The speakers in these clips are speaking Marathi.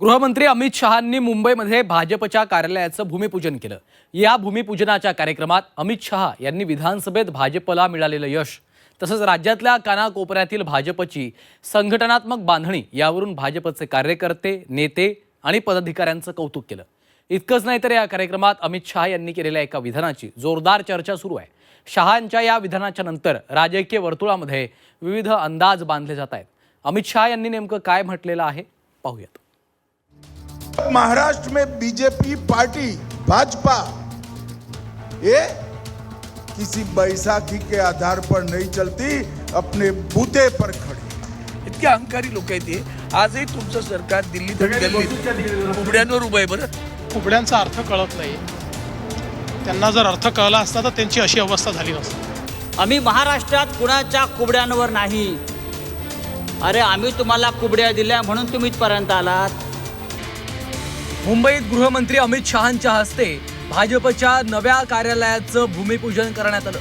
गृहमंत्री अमित शहांनी मुंबईमध्ये भाजपच्या कार्यालयाचं भूमिपूजन केलं. या भूमिपूजनाच्या कार्यक्रमात अमित शहा यांनी विधानसभेत भाजपला मिळालेलं यश तसंच राज्यातल्या कानाकोपऱ्यातील भाजपची संघटनात्मक बांधणी यावरून भाजपचे कार्यकर्ते नेते आणि पदाधिकाऱ्यांचं कौतुक केलं. इतकंच नाही तर या कार्यक्रमात अमित शहा यांनी केलेल्या एका विधानाची जोरदार चर्चा सुरू आहे. शहांच्या या विधानाच्या नंतर राजकीय वर्तुळामध्ये विविध अंदाज बांधले जात आहेत. अमित शहा यांनी नेमकं काय म्हटलेलं आहे? पाहूयात. महाराष्ट्र में बीजेपी पार्टी भाजपा ये किसी बैसाखी के आधार पर नहीं चलती अपने बूते पर खड़ी। इतके अहंकारी लोक आहेत हे. आजही तुमचं सरकार दिल्लीत उघड्यांवर उभं आहे बरं. कुबड्यांचा अर्थ कळत नाही. त्यांना जर अर्थ कळला असता तर त्यांची अशी अवस्था झाली नसती. आम्ही महाराष्ट्रात कुणाच्या कुबड्यांवर नाही. अरे आम्ही तुम्हाला कुबड्या दिल्या म्हणून तुम्ही इथपर्यंत आलात. मुंबईत गृहमंत्री अमित शहांच्या हस्ते भाजपच्या नव्या कार्यालयाचं भूमिपूजन करण्यात आलं.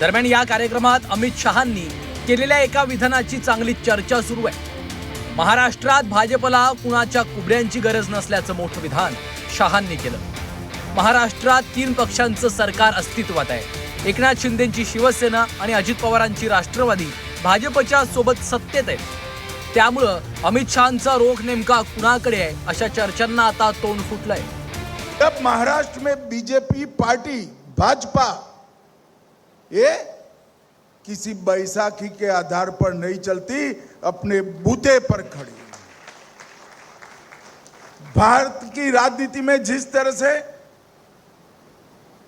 दरम्यान या कार्यक्रमात अमित शहांनी केलेल्या एका विधानाची चांगली चर्चा सुरू आहे. महाराष्ट्रात भाजपला कुणाच्या कुबड्यांची गरज नसल्याचं मोठं विधान शहांनी केलं. महाराष्ट्रात तीन पक्षांचं सरकार अस्तित्वात आहे. एकनाथ शिंदेची शिवसेना आणि अजित पवारांची राष्ट्रवादी भाजपच्या सोबत सत्तेत आहे. त्यामुळं अमित शहांचा रोख नेमका कुणाकडे आहे? अशा चर्चांना आता तोंड फुटलंय. जब महाराष्ट्र में बीजेपी पार्टी भाजपा ये किसी बैसाखी के आधार पर नहीं चलती अपने बूते पर खड़ी भारत की राजनीति में जिस तरह से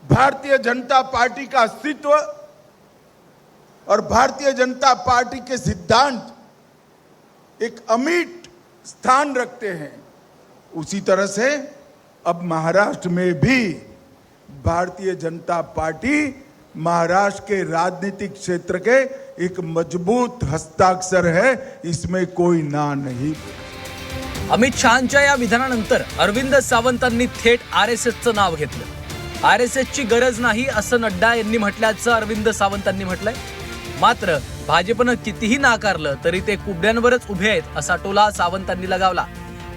भारतीय जनता पार्टी का अस्तित्व और भारतीय जनता पार्टी के सिद्धांत एक अमिट स्थान रखते हैं। उसी तरह से अब महाराष्ट्र में भी भारतीय जनता पार्टी महाराष्ट्र के राजनीतिक क्षेत्र के एक मजबूत हस्ताक्षर है इसमें कोई ना नहीं। अमित शहांच्या या विधानानंतर अरविंद सावंतांनी थेट आर एस एसचं नाव घेतलं. आर एस एसची गरज नाही असं नड्डा यांनी म्हटल्याचं अरविंद सावंतांनी म्हटलंय. मात्र भाजपनं कितीही नाकारलं तरी ते कुबड्यांवरच उभे आहेत असा टोला सावंतांनी लगावला.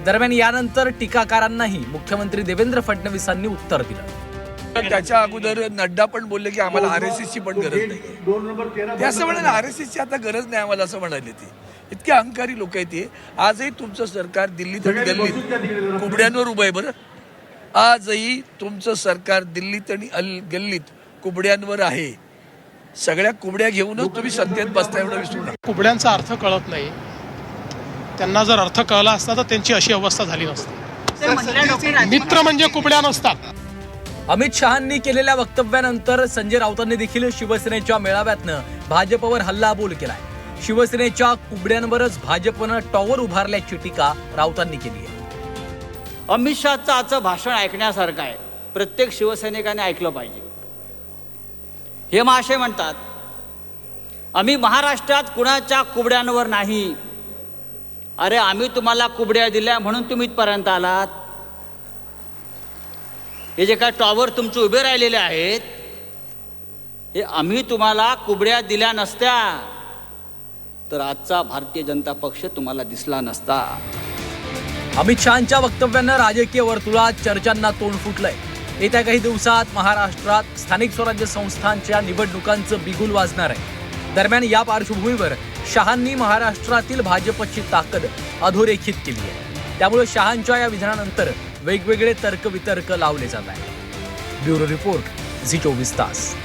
दरम्यान यानंतर टीकाकारांनाही मुख्यमंत्री देवेंद्र फडणवीसांनी उत्तर दिलं. त्याच्या अगोदर नड्डा पण बोलले की आम्हाला आर एस ची पण गरज नाही. ते असं म्हणाले आर एस ची आता गरज नाही आम्हाला असं म्हणाले ते. इतके अहंकारी लोक आहेत हे आजही तुमचं सरकार दिल्लीत आणि दिल्लीत कुबड्यांवर उभं आहे बरं. आजही तुमचं सरकार दिल्लीत आणि अल गल्लीत कुबड्यांवर आहे. सगळ्या कुबड्या घेऊनच तुम्ही सत्तेत बसता एवढं विसरू नका. कुबड्यांचा अर्थ कळत नाही. त्यांना जर अर्थ कळला असता तर त्यांची अशी अवस्था झाली नसती. मित्र म्हणजे कुबड्या नसतात. अमित शहांनी केलेल्या वक्तव्यानंतर संजय राऊतांनी देखील शिवसेनेच्या मेळाव्यातनं भाजपवर हल्लाबोल केलाय. शिवसेनेच्या कुबड्यांवरच भाजपनं टॉवर उभारल्याची टीका राऊतांनी केली आहे. अमित शहाचं आजचं भाषण ऐकण्यासारखं आहे. प्रत्येक शिवसैनिकाने ऐकलं पाहिजे. हे महाशय म्हणतात आम्ही महाराष्ट्रात कुणाच्या कुबड्यांवर नाही. अरे आम्ही तुम्हाला कुबड्या दिल्या म्हणून तुम्ही इथपर्यंत आलात. हे जे काय टॉवर तुमचे उभे राहिलेले आहेत हे आम्ही तुम्हाला कुबड्या दिल्या नसत्या. तर आजचा भारतीय जनता पक्ष तुम्हाला दिसला नसता. अमित शहांच्या वक्तव्यानं राजकीय वर्तुळात चर्चांना तोंड फुटलंय. येत्या काही दिवसात महाराष्ट्रात स्थानिक स्वराज्य संस्थांच्या निवडणुकांचं बिगुल वाजणार आहे. दरम्यान या पार्श्वभूमीवर शहांनी महाराष्ट्रातील भाजपची ताकद अधोरेखित केली आहे. त्यामुळे शहांच्या या विधानानंतर वेगवेगळे तर्कवितर्क लावले जात आहेत. ब्युरो रिपोर्ट झी चोवीस तास.